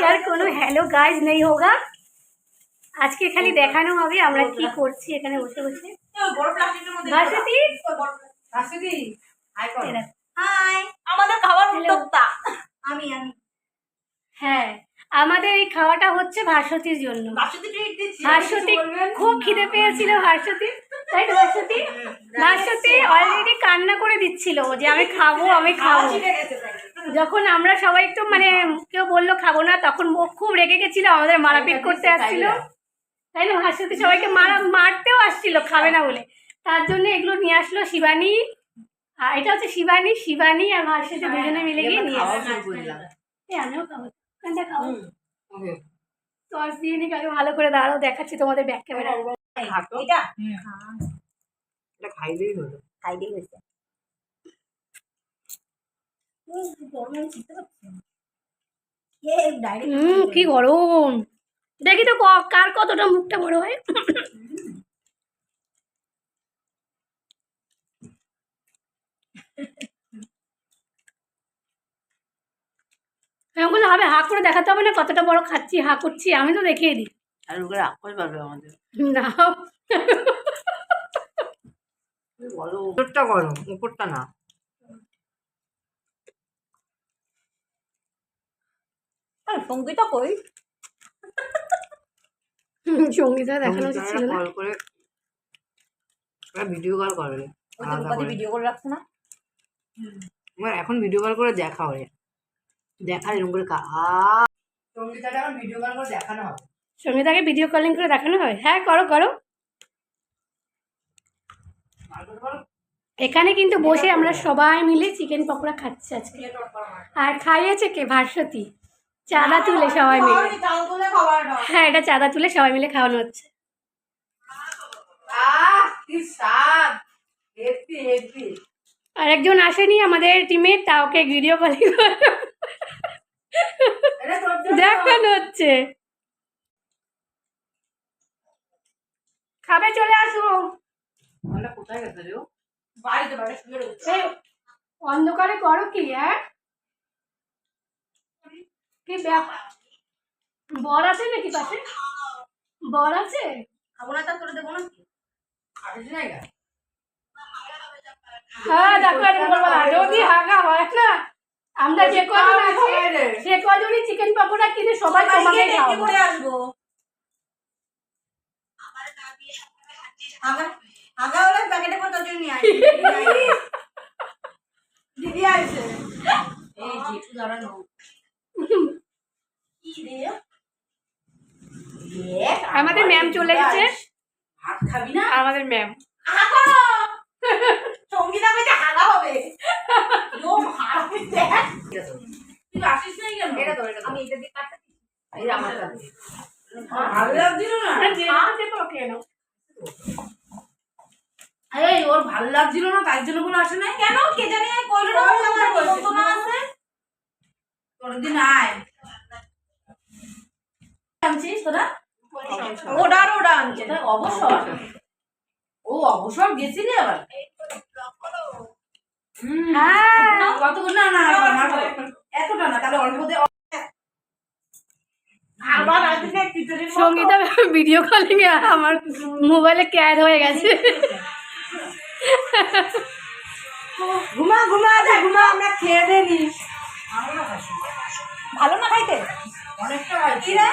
আর কোনো hello guys নেই হোগা। আজকে খালি দেখানো হবে আমরা কি করছি এখানে বসে বসে। হাই আমাদের খাবার উদ্যোক্তা। আমি আমি। হ্যাঁ আমাদের এই খাওয়াটা হচ্ছে ভাস্বতীর জন্য। বাসুদি ভাস্বতী খুব খিদে পেয়েছিল ভাস্বতী তাই তো ভাস্বতী ভাস্বতী অলরেডি কান্না করে দিচ্ছিল যে আমি খাব আমি খাব। যখন আমরা সবাই একটু মানে কেউ বলল খাব না তখন ও খুব রেগে গেছিল আমাদের মারাপিট করতে আসছিল। তাই না? ভাস্বতী সবাইকে মারা মারতেও আসছিল খাবে না বলে। তার জন্য এগুলো নিয়ে আসলো শিবানী। আর এটা হচ্ছে শিবানী শিবানী আর ভাস্বতী দুজনে মিলে গিয়ে নিয়ে আসলো আমিও খাব। কোনটা খাব সস দিয়ে নিক আগে ভালো করে দাঁড়াও দেখাচ্ছি তোমাদের ব্যাক ক্যামেরা এটা? এটা খাইলেই হলো। খাইলেই হয়েছে। হুম কি গরম। দেখি তো ক- কার কতটা মুখটা বড় হয়। করলে হবে হা করে দেখাতে হবে না কতটা বড় খাচ্ছি হা করছি আমি তো দেখিয়ে দিই। আর আমাদের। না। গরম উপরটা না। সঙ্গীতা কই? সঙ্গীতা দেখানো উচিত ছিল না? কল করে ওরা ভিডিও কল করে। ভিডিও করে। রাখছে না? আমার এখন ভিডিও কল করে দেখা হয় দেখা এরকম করে সঙ্গীতাটা এখন ভিডিও কল করে দেখানো হবে। সঙ্গীতাকে ভিডিও কলিং করে দেখানো হয়? হ্যাঁ করো করো। এখানে কিন্তু বসে আমরা সবাই মিলে চিকেন পকোড়া খাচ্ছি আজকে। আর খাইয়েছে কে? ভাস্বতী। চাঁদা তুলে সবাই মিলে। হ্যাঁ এটা চাঁদা তুলে সবাই মিলে খাওয়ানো হচ্ছে। আর একজন আসেনি আমাদের টিমে তা ওকে ভিডিও কলিং দেখানো হচ্ছে। খাবে চলে আসো। আমরা কোথায় গেছে রে ও? বাড়িতে বাড়ি শুয়ে রয়েছে। এই অন্ধকারে করো কি হ্যাঁ? কি ব্যাপার বর আছে নাকি পাশে? বর আছে? খাব না তা করে দেবো না? হ্যাঁ দেখো। যদি হাগা হয় না। আমরা যে কজন আছি সে কজনই চিকেন পকোড়া কিনে সবাই তোমাকে করে আসব। আগা আগা হলে প্যাকেটে করে তোর জন্য নিয়ে আসবি। দিদি আসছে এই জেঠু দাঁড়ানো আমাদের ম্যাম চলে খাবি না? আমাদের ম্যাম সঙ্গীতা কইতে হাগা হবে। ও হাগা দেখ। এটা তোর। তুই আসিস নাই কেন? এটা তোর, আমি এটা দিয়ে কাটতে এই আমার কাছে। ভালো লাগছিল না? যে তো কেন এই ওর ভালো লাগছিল না তাই জন্য কোনো আসে নাই। কেন? কে জানি কইলো না আছে। কোনদিন আয়। আনছিস তোরা? ওডার ওডা আনছে তাই অবসর? ও অবসর গেছিলি আবার? হুম। হ্যাঁ। না না না, না, না, এতটা না তাহলে অল্প দে আবার সঙ্গীতা ভিডিও কলিং এ আমার মোবাইলে ক্যাদ হয়ে গেছে। ঘুমা ঘুমা দে ঘুমা আমরা খেয়ে দেনি ভালো না খাইতে? অনেকটা হয় কি রে?